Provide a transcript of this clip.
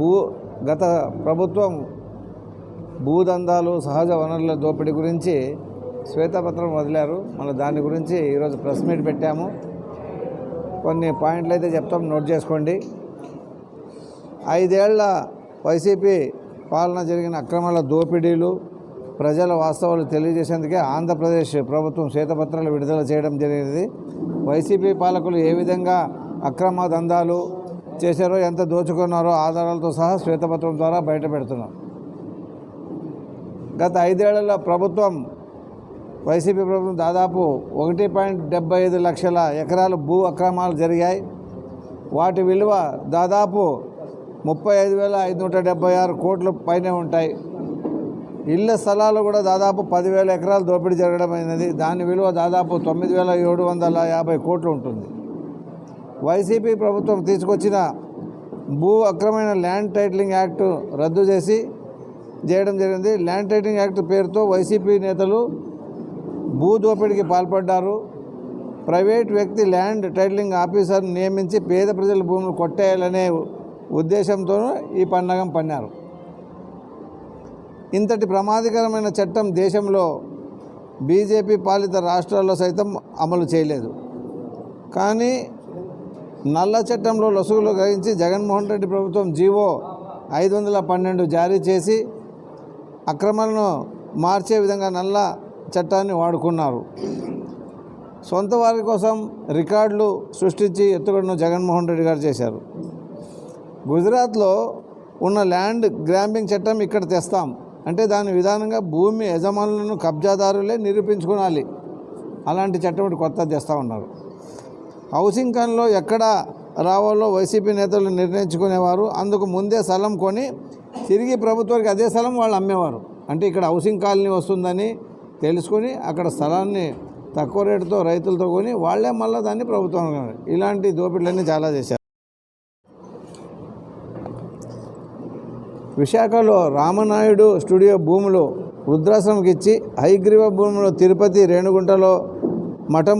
భూ గత ప్రభుత్వం భూదందాలు సహజ వనరుల దోపిడీ గురించి శ్వేతపత్రం వదిలారు. మన దాని గురించి ఈరోజు ప్రెస్ మీట్ పెట్టాము. కొన్ని పాయింట్లు అయితే చెప్తాం నోట్ చేసుకోండి. ఐదేళ్ళ వైసీపీ పాలన జరిగిన అక్రమాల దోపిడీలు ప్రజల వాస్తవాలు తెలియజేసేందుకే ఆంధ్రప్రదేశ్ ప్రభుత్వం శ్వేతపత్రాలు విడుదల చేయడం జరిగింది వైసీపీ పాలకులు ఏ విధంగా అక్రమ దందాలు చేశారో ఎంత దోచుకున్నారో ఆధారాలతో సహా శ్వేతపత్రం ద్వారా బయటపెడుతున్నాం గత ఐదేళ్ళలో ప్రభుత్వం వైసీపీ ప్రభుత్వం దాదాపు ఒకటి పాయింట్ డెబ్బై ఐదు లక్షల ఎకరాలు భూ అక్రమాలు జరిగాయి. వాటి విలువ దాదాపు ముప్పై ఐదు వేల ఐదు నూట డెబ్బై ఆరు కోట్ల పైనే ఉంటాయి. ఇళ్ళ స్థలాలు కూడా దాదాపు పదివేల ఎకరాలు దోపిడీ జరగడం అయినది దాని విలువ దాదాపు తొమ్మిది వేల ఏడు వందల యాభై కోట్లు ఉంటుంది. వైసీపీ ప్రభుత్వం తీసుకొచ్చిన భూ అక్రమైన ల్యాండ్ టైటిలింగ్ యాక్ట్ రద్దు చేసి చేయడం జరిగింది. ల్యాండ్ టైటిలింగ్ యాక్ట్ పేరుతో వైసీపీ నేతలు భూ దోపిడీకి పాల్పడ్డారు. ప్రైవేట్ వ్యక్తి ల్యాండ్ టైటిలింగ్ ఆఫీసర్ని నియమించి పేద ప్రజల భూములు కొట్టేయాలనే ఉద్దేశంతో ఈ పండగం పన్నారు. ఇంతటి ప్రమాదకరమైన చట్టం దేశంలో బీజేపీ పాలిత రాష్ట్రాల్లో సైతం అమలు చేయలేదు. కానీ నల్ల చట్టంలో లొసుగులు గ్రహించి జగన్మోహన్ రెడ్డి ప్రభుత్వం జీవో ఐదు వందల పన్నెండు జారీ చేసి అక్రమాలను మార్చే విధంగా నల్ల చట్టాన్ని వాడుకున్నారు. సొంత వారి కోసం రికార్డులు సృష్టించి ఎత్తుగడను జగన్మోహన్ రెడ్డి గారు చేశారు. గుజరాత్లో ఉన్న ల్యాండ్ గ్రాంపింగ్ చట్టం ఇక్కడ తెస్తాం. అంటే దాని విధానంగా భూమి యజమానులను కబ్జాదారులే నిరూపించుకోవాలి. అలాంటి చట్టం ఒకటి కొత్త తెస్తూ ఉన్నారు. హౌసింగ్ కన్లో ఎక్కడ రావాలో వైసీపీ నేతలు నిర్ణయించుకునేవారు. అందుకు ముందే స్థలం కొని తిరిగి ప్రభుత్వానికి అదే స్థలం వాళ్ళు అమ్మేవారు. అంటే ఇక్కడ హౌసింగ్ కాలనీ వస్తుందని తెలుసుకొని అక్కడ స్థలాన్ని తక్కువ రేటుతో రైతులతో కొని వాళ్ళే మళ్ళీ దాన్ని ప్రభుత్వం ఇలాంటి దోపిడీలన్నీ చాలా చేశారు. విశాఖలో రామనాయుడు స్టూడియో భూములు వృద్ధాశ్రమకిచ్చి హైగ్రీవ భూములు తిరుపతి రేణుగుంటలో మఠం